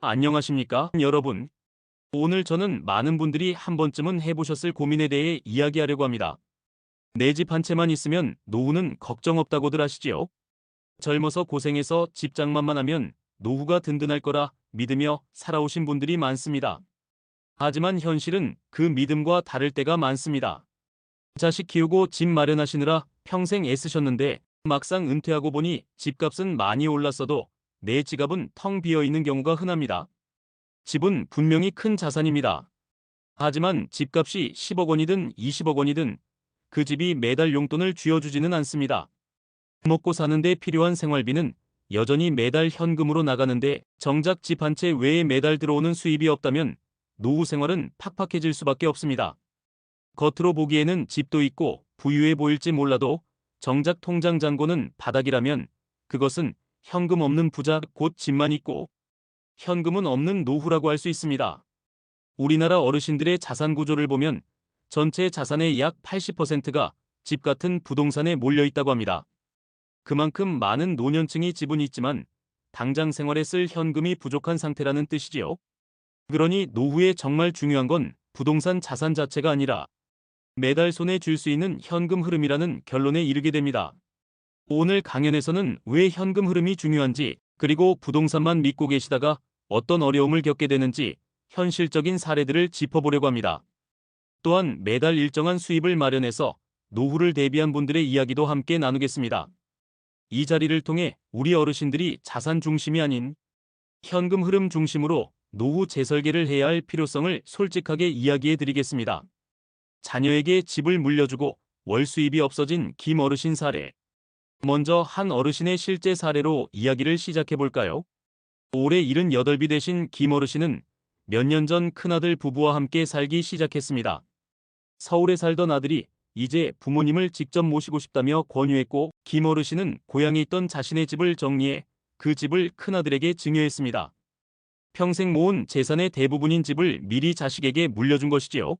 안녕하십니까, 여러분. 오늘 저는 많은 분들이 한 번쯤은 해보셨을 고민에 대해 이야기하려고 합니다. 내 집 한 채만 있으면 노후는 걱정 없다고들 하시지요. 젊어서 고생해서 집 장만만 하면 노후가 든든할 거라 믿으며 살아오신 분들이 많습니다. 하지만 현실은 그 믿음과 다를 때가 많습니다. 자식 키우고 집 마련하시느라 평생 애쓰셨는데 막상 은퇴하고 보니 집값은 많이 올랐어도 내 지갑은 텅 비어 있는 경우가 흔합니다. 집은 분명히 큰 자산입니다. 하지만 집값이 10억 원이든 20억 원이든 그 집이 매달 용돈을 쥐어주지는 않습니다. 먹고 사는데 필요한 생활비는 여전히 매달 현금으로 나가는데 정작 집 한 채 외에 매달 들어오는 수입이 없다면 노후 생활은 팍팍해질 수밖에 없습니다. 겉으로 보기에는 집도 있고 부유해 보일지 몰라도 정작 통장 잔고는 바닥이라면 그것은 현금 없는 부자 곧 집만 있고 현금은 없는 노후라고 할 수 있습니다. 우리나라 어르신들의 자산 구조를 보면 전체 자산의 약 80%가 집 같은 부동산에 몰려 있다고 합니다. 그만큼 많은 노년층이 집은 있지만 당장 생활에 쓸 현금이 부족한 상태라는 뜻이지요. 그러니 노후에 정말 중요한 건 부동산 자산 자체가 아니라 매달 손에 쥘 수 있는 현금 흐름이라는 결론에 이르게 됩니다. 오늘 강연에서는 왜 현금 흐름이 중요한지 그리고 부동산만 믿고 계시다가 어떤 어려움을 겪게 되는지 현실적인 사례들을 짚어보려고 합니다. 또한 매달 일정한 수입을 마련해서 노후를 대비한 분들의 이야기도 함께 나누겠습니다. 이 자리를 통해 우리 어르신들이 자산 중심이 아닌 현금 흐름 중심으로 노후 재설계를 해야 할 필요성을 솔직하게 이야기해 드리겠습니다. 자녀에게 집을 물려주고 월 수입이 없어진 김 어르신 사례. 먼저 한 어르신의 실제 사례로 이야기를 시작해 볼까요? 올해 78비 되신 김 어르신은 몇 년 전 큰아들 부부와 함께 살기 시작했습니다. 서울에 살던 아들이 이제 부모님을 직접 모시고 싶다며 권유했고 김 어르신은 고향에 있던 자신의 집을 정리해 그 집을 큰아들에게 증여했습니다. 평생 모은 재산의 대부분인 집을 미리 자식에게 물려준 것이지요.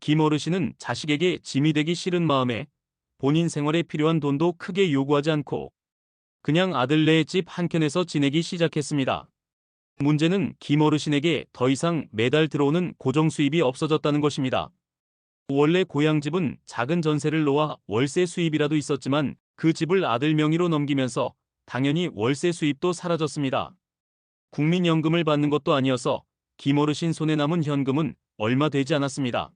김 어르신은 자식에게 짐이 되기 싫은 마음에 본인 생활에 필요한 돈도 크게 요구하지 않고 그냥 아들네의 집 한켠에서 지내기 시작했습니다. 문제는 김 어르신에게 더 이상 매달 들어오는 고정 수입이 없어졌다는 것입니다. 원래 고향 집은 작은 전세를 놓아 월세 수입이라도 있었지만 그 집을 아들 명의로 넘기면서 당연히 월세 수입도 사라졌습니다. 국민연금을 받는 것도 아니어서 김 어르신 손에 남은 현금은 얼마 되지 않았습니다.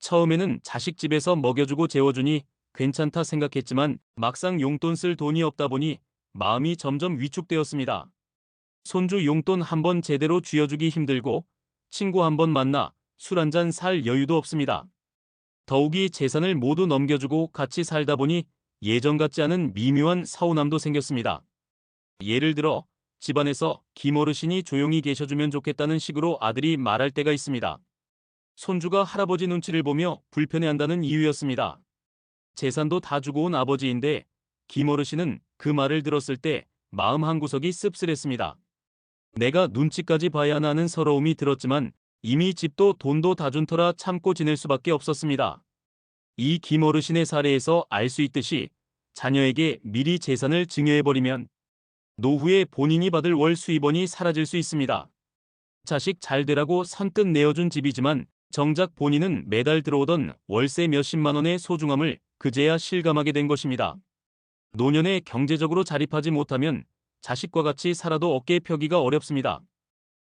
처음에는 자식 집에서 먹여주고 재워주니 괜찮다 생각했지만 막상 용돈 쓸 돈이 없다 보니 마음이 점점 위축되었습니다. 손주 용돈 한 번 제대로 쥐어주기 힘들고 친구 한 번 만나 술 한 잔 살 여유도 없습니다. 더욱이 재산을 모두 넘겨주고 같이 살다 보니 예전 같지 않은 미묘한 서운함도 생겼습니다. 예를 들어 집안에서 김 어르신이 조용히 계셔주면 좋겠다는 식으로 아들이 말할 때가 있습니다. 손주가 할아버지 눈치를 보며 불편해한다는 이유였습니다. 재산도 다 주고 온 아버지인데 김 어르신은 그 말을 들었을 때 마음 한구석이 씁쓸했습니다. 내가 눈치까지 봐야 하나는 서러움이 들었지만 이미 집도 돈도 다 준 터라 참고 지낼 수밖에 없었습니다. 이 김 어르신의 사례에서 알 수 있듯이 자녀에게 미리 재산을 증여해버리면 노후에 본인이 받을 월 수입원이 사라질 수 있습니다. 자식 잘 되라고 선뜻 내어준 집이지만 정작 본인은 매달 들어오던 월세 몇십만 원의 소중함을 그제야 실감하게 된 것입니다. 노년에 경제적으로 자립하지 못하면 자식과 같이 살아도 어깨 펴기가 어렵습니다.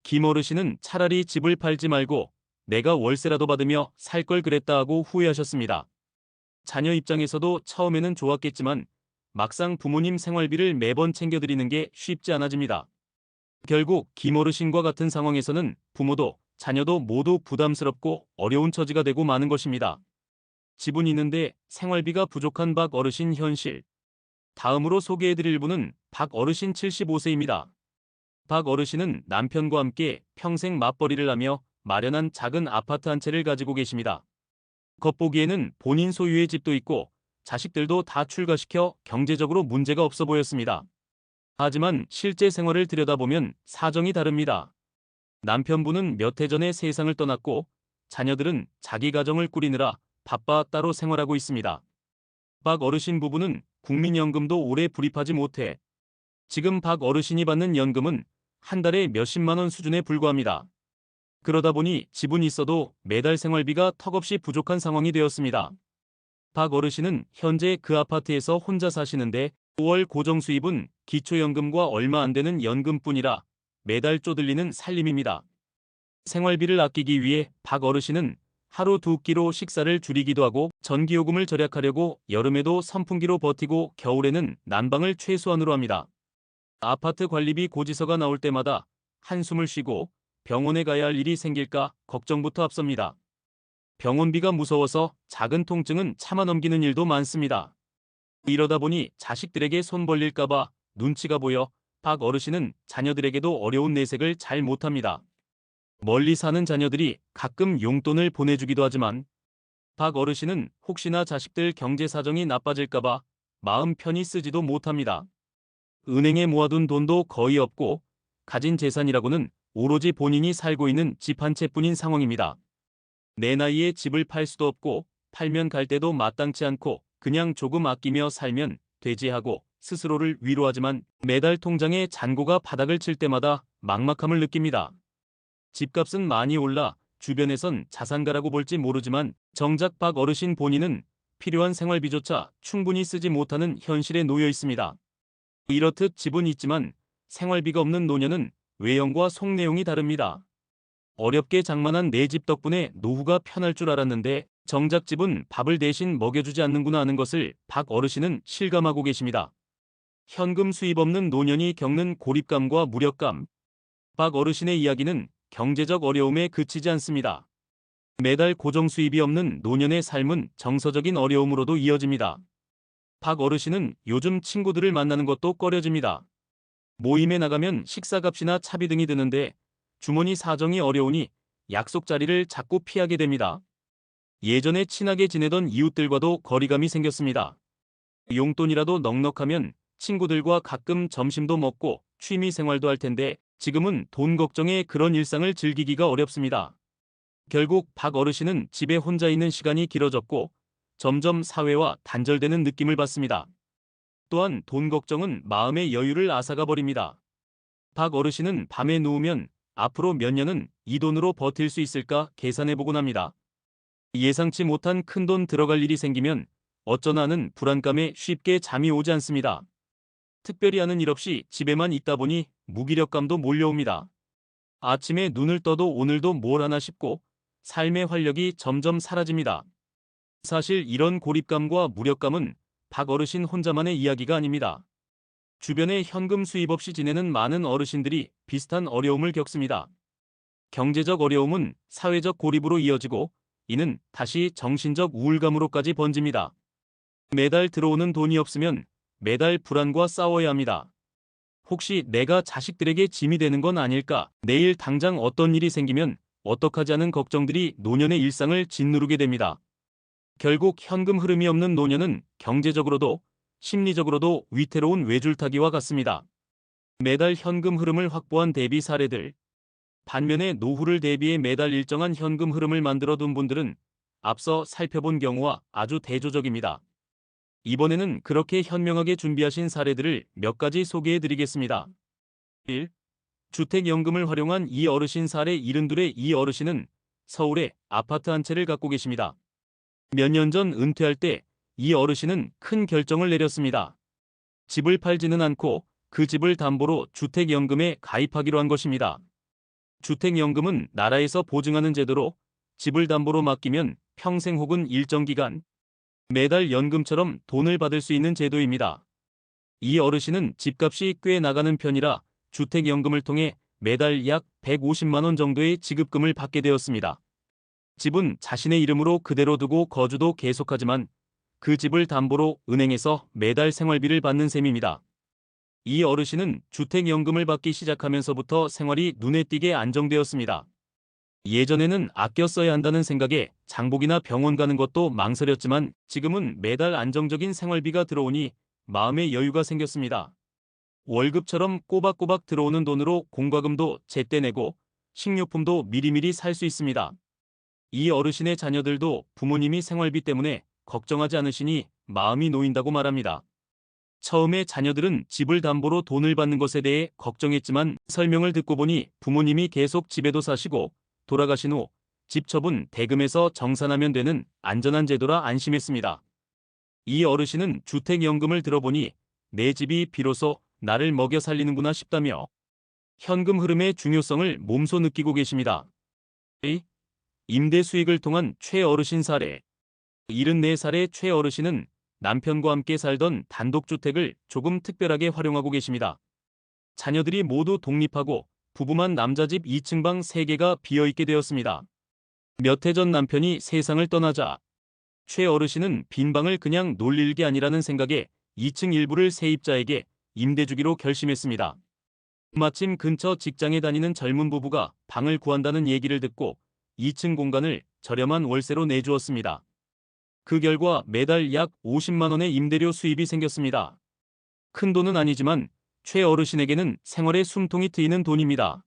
김 어르신은 차라리 집을 팔지 말고 내가 월세라도 받으며 살 걸 그랬다 하고 후회하셨습니다. 자녀 입장에서도 처음에는 좋았겠지만 막상 부모님 생활비를 매번 챙겨드리는 게 쉽지 않아집니다. 결국 김 어르신과 같은 상황에서는 부모도 자녀도 모두 부담스럽고 어려운 처지가 되고 마는 것입니다. 집은 있는데 생활비가 부족한 박 어르신 현실. 다음으로 소개해드릴 분은 박 어르신 75세입니다. 박 어르신은 남편과 함께 평생 맞벌이를 하며 마련한 작은 아파트 한 채를 가지고 계십니다. 겉보기에는 본인 소유의 집도 있고 자식들도 다 출가시켜 경제적으로 문제가 없어 보였습니다. 하지만 실제 생활을 들여다보면 사정이 다릅니다. 남편분은 몇 해 전에 세상을 떠났고 자녀들은 자기 가정을 꾸리느라 바빠 따로 생활하고 있습니다. 박 어르신 부부는 국민연금도 오래 불입하지 못해 지금 박 어르신이 받는 연금은 한 달에 몇십만 원 수준에 불과합니다. 그러다 보니 집은 있어도 매달 생활비가 턱없이 부족한 상황이 되었습니다. 박 어르신은 현재 그 아파트에서 혼자 사시는데 5월 고정 수입은 기초연금과 얼마 안 되는 연금뿐이라 매달 쪼들리는 살림입니다. 생활비를 아끼기 위해 박 어르신은 하루 두 끼로 식사를 줄이기도 하고 전기요금을 절약하려고 여름에도 선풍기로 버티고 겨울에는 난방을 최소한으로 합니다. 아파트 관리비 고지서가 나올 때마다 한숨을 쉬고 병원에 가야 할 일이 생길까 걱정부터 앞섭니다. 병원비가 무서워서 작은 통증은 참아 넘기는 일도 많습니다. 이러다 보니 자식들에게 손 벌릴까봐 눈치가 보여 박 어르신은 자녀들에게도 어려운 내색을 잘 못합니다. 멀리 사는 자녀들이 가끔 용돈을 보내주기도 하지만 박 어르신은 혹시나 자식들 경제 사정이 나빠질까봐 마음 편히 쓰지도 못합니다. 은행에 모아둔 돈도 거의 없고 가진 재산이라고는 오로지 본인이 살고 있는 집 한 채뿐인 상황입니다. 내 나이에 집을 팔 수도 없고 팔면 갈 때도 마땅치 않고 그냥 조금 아끼며 살면 되지 하고 스스로를 위로하지만 매달 통장에 잔고가 바닥을 칠 때마다 막막함을 느낍니다. 집값은 많이 올라 주변에선 자산가라고 볼지 모르지만 정작 박 어르신 본인은 필요한 생활비조차 충분히 쓰지 못하는 현실에 놓여 있습니다. 이렇듯 집은 있지만 생활비가 없는 노년은 외형과 속내용이 다릅니다. 어렵게 장만한 내 집 덕분에 노후가 편할 줄 알았는데 정작 집은 밥을 대신 먹여주지 않는구나 하는 것을 박 어르신은 실감하고 계십니다. 현금 수입 없는 노년이 겪는 고립감과 무력감. 박 어르신의 이야기는 경제적 어려움에 그치지 않습니다. 매달 고정 수입이 없는 노년의 삶은 정서적인 어려움으로도 이어집니다. 박 어르신은 요즘 친구들을 만나는 것도 꺼려집니다. 모임에 나가면 식사값이나 차비 등이 드는데 주머니 사정이 어려우니 약속 자리를 자꾸 피하게 됩니다. 예전에 친하게 지내던 이웃들과도 거리감이 생겼습니다. 용돈이라도 넉넉하면 친구들과 가끔 점심도 먹고 취미 생활도 할 텐데 지금은 돈 걱정에 그런 일상을 즐기기가 어렵습니다. 결국 박 어르신은 집에 혼자 있는 시간이 길어졌고 점점 사회와 단절되는 느낌을 받습니다. 또한 돈 걱정은 마음의 여유를 앗아가 버립니다. 박 어르신은 밤에 누우면 앞으로 몇 년은 이 돈으로 버틸 수 있을까 계산해 보곤 합니다. 예상치 못한 큰 돈 들어갈 일이 생기면 어쩌나는 불안감에 쉽게 잠이 오지 않습니다. 특별히 하는 일 없이 집에만 있다 보니 무기력감도 몰려옵니다. 아침에 눈을 떠도 오늘도 뭘 하나 싶고 삶의 활력이 점점 사라집니다. 사실 이런 고립감과 무력감은 박 어르신 혼자만의 이야기가 아닙니다. 주변에 현금 수입 없이 지내는 많은 어르신들이 비슷한 어려움을 겪습니다. 경제적 어려움은 사회적 고립으로 이어지고 이는 다시 정신적 우울감으로까지 번집니다. 매달 들어오는 돈이 없으면 매달 불안과 싸워야 합니다. 혹시 내가 자식들에게 짐이 되는 건 아닐까? 내일 당장 어떤 일이 생기면 어떡하지 하는 걱정들이 노년의 일상을 짓누르게 됩니다. 결국 현금 흐름이 없는 노년은 경제적으로도 심리적으로도 위태로운 외줄타기와 같습니다. 매달 현금 흐름을 확보한 대비 사례들. 반면에 노후를 대비해 매달 일정한 현금 흐름을 만들어 둔 분들은 앞서 살펴본 경우와 아주 대조적입니다. 이번에는 그렇게 현명하게 준비하신 사례들을 몇 가지 소개해 드리겠습니다. 1. 주택연금을 활용한 이 어르신 사례 72의 이 어르신은 서울에 아파트 한 채를 갖고 계십니다. 몇 년 전 은퇴할 때 이 어르신은 큰 결정을 내렸습니다. 집을 팔지는 않고 그 집을 담보로 주택연금에 가입하기로 한 것입니다. 주택연금은 나라에서 보증하는 제도로 집을 담보로 맡기면 평생 혹은 일정 기간 매달 연금처럼 돈을 받을 수 있는 제도입니다. 이 어르신은 집값이 꽤 나가는 편이라 주택연금을 통해 매달 약 150만 원 정도의 지급금을 받게 되었습니다. 집은 자신의 이름으로 그대로 두고 거주도 계속하지만 그 집을 담보로 은행에서 매달 생활비를 받는 셈입니다. 이 어르신은 주택연금을 받기 시작하면서부터 생활이 눈에 띄게 안정되었습니다. 예전에는 아껴 써야 한다는 생각에 장복이나 병원 가는 것도 망설였지만 지금은 매달 안정적인 생활비가 들어오니 마음의 여유가 생겼습니다. 월급처럼 꼬박꼬박 들어오는 돈으로 공과금도 제때 내고 식료품도 미리미리 살 수 있습니다. 이 어르신의 자녀들도 부모님이 생활비 때문에 걱정하지 않으시니 마음이 놓인다고 말합니다. 처음에 자녀들은 집을 담보로 돈을 받는 것에 대해 걱정했지만 설명을 듣고 보니 부모님이 계속 집에도 사시고 돌아가신 후 집 처분 대금에서 정산하면 되는 안전한 제도라 안심했습니다. 이 어르신은 주택연금을 들어보니 내 집이 비로소 나를 먹여 살리는구나 싶다며 현금 흐름의 중요성을 몸소 느끼고 계십니다. 이 임대 수익을 통한 최 어르신 사례 74살의 최 어르신은 남편과 함께 살던 단독주택을 조금 특별하게 활용하고 계십니다. 자녀들이 모두 독립하고 부부만 남자 집 2층 방 3개가 비어있게 되었습니다. 몇 해 전 남편이 세상을 떠나자 최 어르신은 빈 방을 그냥 놀릴 게 아니라는 생각에 2층 일부를 세입자에게 임대 주기로 결심했습니다. 마침 근처 직장에 다니는 젊은 부부가 방을 구한다는 얘기를 듣고 2층 공간을 저렴한 월세로 내주었습니다. 그 결과 매달 약 50만 원의 임대료 수입이 생겼습니다. 큰 돈은 아니지만 최 어르신에게는 생활의 숨통이 트이는 돈입니다.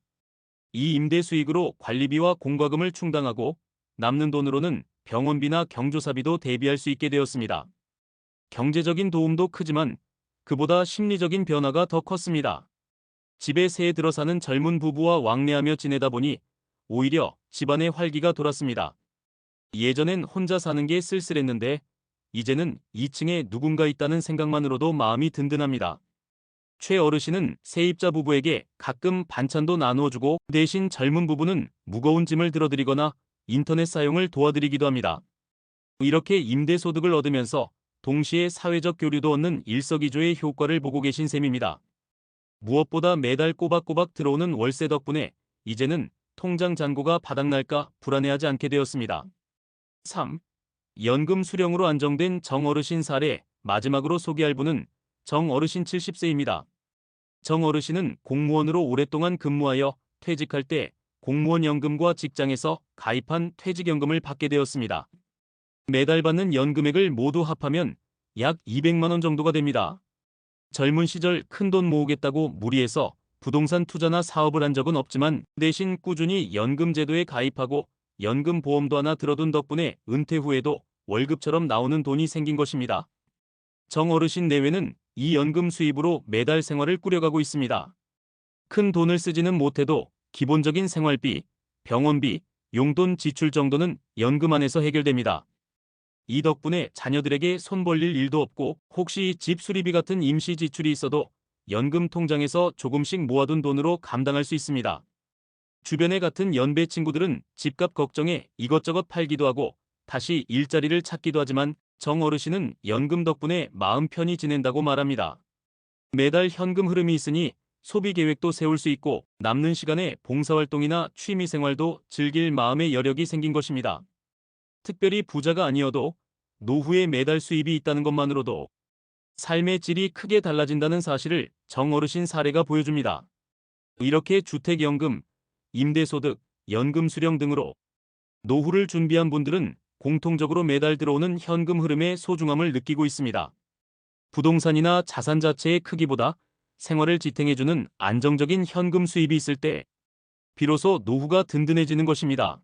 이 임대 수익으로 관리비와 공과금을 충당하고 남는 돈으로는 병원비나 경조사비도 대비할 수 있게 되었습니다. 경제적인 도움도 크지만 그보다 심리적인 변화가 더 컸습니다. 집에 새에 들어 사는 젊은 부부와 왕래하며 지내다 보니 오히려 집안에 활기가 돌았습니다. 예전엔 혼자 사는 게 쓸쓸했는데 이제는 2층에 누군가 있다는 생각만으로도 마음이 든든합니다. 최 어르신은 세입자 부부에게 가끔 반찬도 나누어주고 대신 젊은 부부는 무거운 짐을 들어드리거나 인터넷 사용을 도와드리기도 합니다. 이렇게 임대소득을 얻으면서 동시에 사회적 교류도 얻는 일석이조의 효과를 보고 계신 셈입니다. 무엇보다 매달 꼬박꼬박 들어오는 월세 덕분에 이제는 통장 잔고가 바닥날까 불안해하지 않게 되었습니다. 3. 연금 수령으로 안정된 정어르신 사례 마지막으로 소개할 분은 정 어르신 70세입니다. 정 어르신은 공무원으로 오랫동안 근무하여 퇴직할 때 공무원 연금과 직장에서 가입한 퇴직연금을 받게 되었습니다. 매달 받는 연금액을 모두 합하면 약 200만 원 정도가 됩니다. 젊은 시절 큰 돈 모으겠다고 무리해서 부동산 투자나 사업을 한 적은 없지만 대신 꾸준히 연금 제도에 가입하고 연금 보험도 하나 들어둔 덕분에 은퇴 후에도 월급처럼 나오는 돈이 생긴 것입니다. 정 어르신 내외는 이 연금 수입으로 매달 생활을 꾸려가고 있습니다. 큰 돈을 쓰지는 못해도 기본적인 생활비, 병원비, 용돈 지출 정도는 연금 안에서 해결됩니다. 이 덕분에 자녀들에게 손 벌릴 일도 없고 혹시 집 수리비 같은 임시 지출이 있어도 연금 통장에서 조금씩 모아둔 돈으로 감당할 수 있습니다. 주변에 같은 연배 친구들은 집값 걱정에 이것저것 팔기도 하고 다시 일자리를 찾기도 하지만 정 어르신은 연금 덕분에 마음 편히 지낸다고 말합니다. 매달 현금 흐름이 있으니 소비 계획도 세울 수 있고 남는 시간에 봉사활동이나 취미 생활도 즐길 마음의 여력이 생긴 것입니다. 특별히 부자가 아니어도 노후에 매달 수입이 있다는 것만으로도 삶의 질이 크게 달라진다는 사실을 정 어르신 사례가 보여줍니다. 이렇게 주택연금, 임대소득, 연금 수령 등으로 노후를 준비한 분들은 공통적으로 매달 들어오는 현금 흐름의 소중함을 느끼고 있습니다. 부동산이나 자산 자체의 크기보다 생활을 지탱해주는 안정적인 현금 수입이 있을 때 비로소 노후가 든든해지는 것입니다.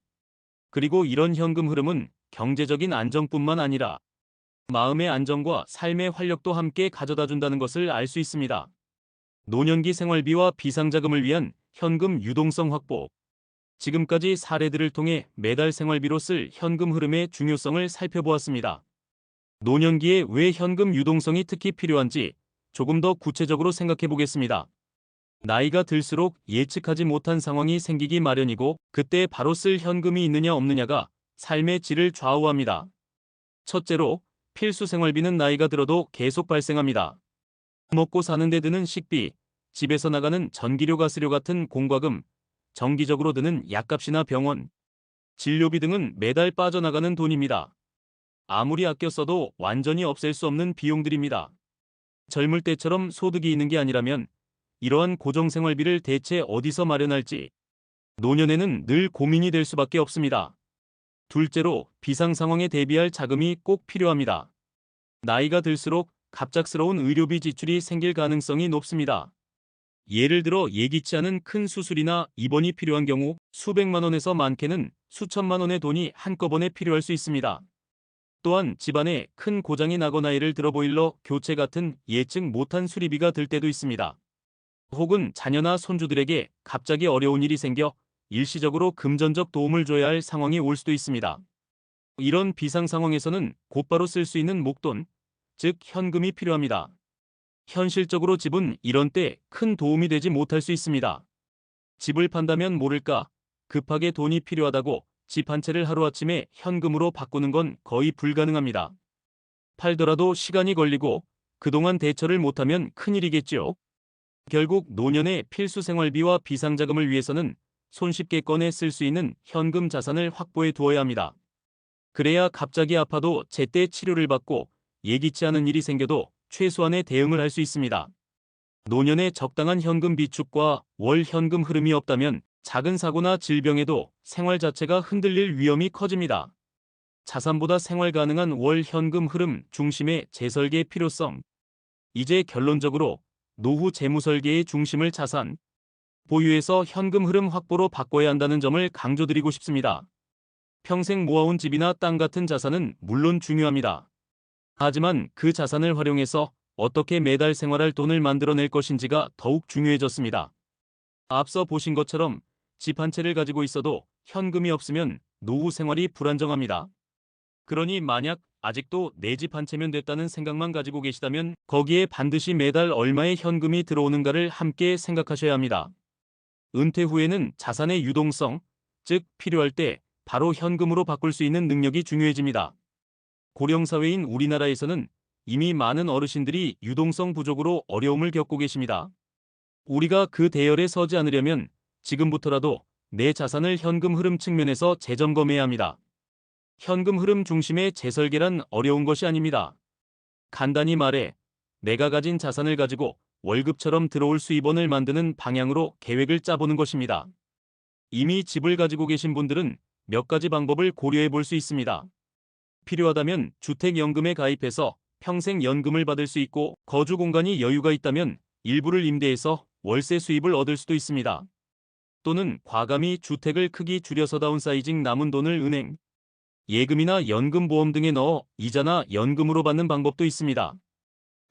그리고 이런 현금 흐름은 경제적인 안정뿐만 아니라 마음의 안정과 삶의 활력도 함께 가져다 준다는 것을 알 수 있습니다. 노년기 생활비와 비상자금을 위한 현금 유동성 확보. 지금까지 사례들을 통해 매달 생활비로 쓸 현금 흐름의 중요성을 살펴보았습니다. 노년기에 왜 현금 유동성이 특히 필요한지 조금 더 구체적으로 생각해 보겠습니다. 나이가 들수록 예측하지 못한 상황이 생기기 마련이고 그때 바로 쓸 현금이 있느냐 없느냐가 삶의 질을 좌우합니다. 첫째로 필수 생활비는 나이가 들어도 계속 발생합니다. 먹고 사는 데 드는 식비, 집에서 나가는 전기료 가스료 같은 공과금, 정기적으로 드는 약값이나 병원, 진료비 등은 매달 빠져나가는 돈입니다. 아무리 아껴 써도 완전히 없앨 수 없는 비용들입니다. 젊을 때처럼 소득이 있는 게 아니라면 이러한 고정생활비를 대체 어디서 마련할지 노년에는 늘 고민이 될 수밖에 없습니다. 둘째로 비상 상황에 대비할 자금이 꼭 필요합니다. 나이가 들수록 갑작스러운 의료비 지출이 생길 가능성이 높습니다. 예를 들어 예기치 않은 큰 수술이나 입원이 필요한 경우 수백만 원에서 많게는 수천만 원의 돈이 한꺼번에 필요할 수 있습니다. 또한 집안에 큰 고장이 나거나 예를 들어 보일러 교체 같은 예측 못한 수리비가 들 때도 있습니다. 혹은 자녀나 손주들에게 갑자기 어려운 일이 생겨 일시적으로 금전적 도움을 줘야 할 상황이 올 수도 있습니다. 이런 비상 상황에서는 곧바로 쓸 수 있는 목돈, 즉 현금이 필요합니다. 현실적으로 집은 이런 때 큰 도움이 되지 못할 수 있습니다. 집을 판다면 모를까 급하게 돈이 필요하다고 집 한 채를 하루아침에 현금으로 바꾸는 건 거의 불가능합니다. 팔더라도 시간이 걸리고 그동안 대처를 못하면 큰일이겠지요. 결국 노년의 필수 생활비와 비상자금을 위해서는 손쉽게 꺼내 쓸 수 있는 현금 자산을 확보해 두어야 합니다. 그래야 갑자기 아파도 제때 치료를 받고 예기치 않은 일이 생겨도 최소한의 대응을 할 수 있습니다. 노년에 적당한 현금 비축과 월 현금 흐름이 없다면 작은 사고나 질병에도 생활 자체가 흔들릴 위험이 커집니다. 자산보다 생활 가능한 월 현금 흐름 중심의 재설계의 필요성. 이제 결론적으로 노후 재무 설계의 중심을 자산, 보유에서 현금 흐름 확보로 바꿔야 한다는 점을 강조드리고 싶습니다. 평생 모아온 집이나 땅 같은 자산은 물론 중요합니다. 하지만 그 자산을 활용해서 어떻게 매달 생활할 돈을 만들어낼 것인지가 더욱 중요해졌습니다. 앞서 보신 것처럼 집 한 채를 가지고 있어도 현금이 없으면 노후 생활이 불안정합니다. 그러니 만약 아직도 내 집 한 채면 됐다는 생각만 가지고 계시다면 거기에 반드시 매달 얼마의 현금이 들어오는가를 함께 생각하셔야 합니다. 은퇴 후에는 자산의 유동성, 즉 필요할 때 바로 현금으로 바꿀 수 있는 능력이 중요해집니다. 고령사회인 우리나라에서는 이미 많은 어르신들이 유동성 부족으로 어려움을 겪고 계십니다. 우리가 그 대열에 서지 않으려면 지금부터라도 내 자산을 현금 흐름 측면에서 재점검해야 합니다. 현금 흐름 중심의 재설계란 어려운 것이 아닙니다. 간단히 말해 내가 가진 자산을 가지고 월급처럼 들어올 수입원을 만드는 방향으로 계획을 짜보는 것입니다. 이미 집을 가지고 계신 분들은 몇 가지 방법을 고려해 볼 수 있습니다. 필요하다면 주택연금에 가입해서 평생 연금을 받을 수 있고 거주 공간이 여유가 있다면 일부를 임대해서 월세 수입을 얻을 수도 있습니다. 또는 과감히 주택을 크기 줄여서 다운사이징 남은 돈을 은행, 예금이나 연금보험 등에 넣어 이자나 연금으로 받는 방법도 있습니다.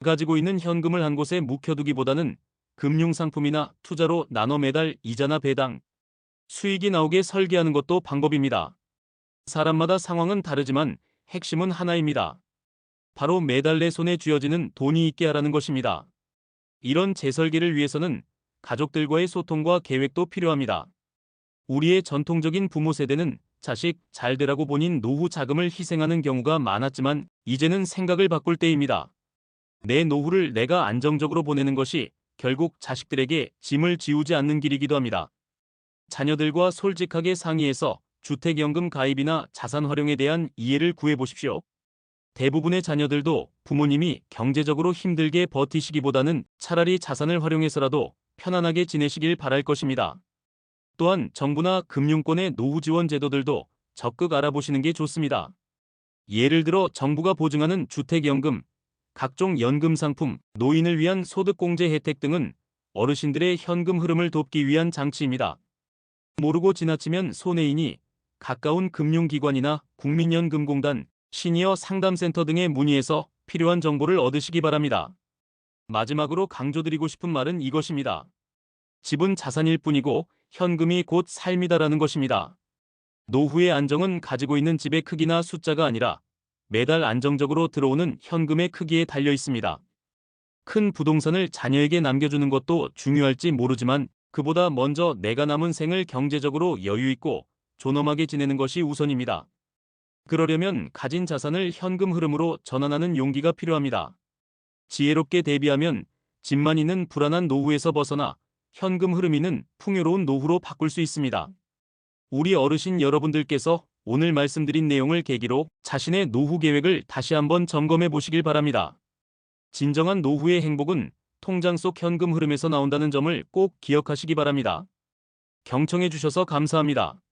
가지고 있는 현금을 한 곳에 묵혀두기보다는 금융상품이나 투자로 나눠 매달 이자나 배당, 수익이 나오게 설계하는 것도 방법입니다. 사람마다 상황은 다르지만 핵심은 하나입니다. 바로 매달 내 손에 쥐어지는 돈이 있게 하라는 것입니다. 이런 재설계를 위해서는 가족들과의 소통과 계획도 필요합니다. 우리의 전통적인 부모 세대는 자식 잘 되라고 본인 노후 자금을 희생하는 경우가 많았지만 이제는 생각을 바꿀 때입니다. 내 노후를 내가 안정적으로 보내는 것이 결국 자식들에게 짐을 지우지 않는 길이기도 합니다. 자녀들과 솔직하게 상의해서 주택연금 가입이나 자산 활용에 대한 이해를 구해 보십시오. 대부분의 자녀들도 부모님이 경제적으로 힘들게 버티시기보다는 차라리 자산을 활용해서라도 편안하게 지내시길 바랄 것입니다. 또한 정부나 금융권의 노후 지원 제도들도 적극 알아보시는 게 좋습니다. 예를 들어 정부가 보증하는 주택연금, 각종 연금 상품, 노인을 위한 소득공제 혜택 등은 어르신들의 현금 흐름을 돕기 위한 장치입니다. 모르고 지나치면 손해이니 가까운 금융기관이나 국민연금공단, 시니어 상담센터 등에 문의해서 필요한 정보를 얻으시기 바랍니다. 마지막으로 강조드리고 싶은 말은 이것입니다. 집은 자산일 뿐이고 현금이 곧 삶이다라는 것입니다. 노후의 안정은 가지고 있는 집의 크기나 숫자가 아니라 매달 안정적으로 들어오는 현금의 크기에 달려 있습니다. 큰 부동산을 자녀에게 남겨주는 것도 중요할지 모르지만 그보다 먼저 내가 남은 생을 경제적으로 여유 있고 존엄하게 지내는 것이 우선입니다. 그러려면 가진 자산을 현금 흐름으로 전환하는 용기가 필요합니다. 지혜롭게 대비하면 집만 있는 불안한 노후에서 벗어나 현금 흐름 있는 풍요로운 노후로 바꿀 수 있습니다. 우리 어르신 여러분들께서 오늘 말씀드린 내용을 계기로 자신의 노후 계획을 다시 한번 점검해 보시길 바랍니다. 진정한 노후의 행복은 통장 속 현금 흐름에서 나온다는 점을 꼭 기억하시기 바랍니다. 경청해 주셔서 감사합니다.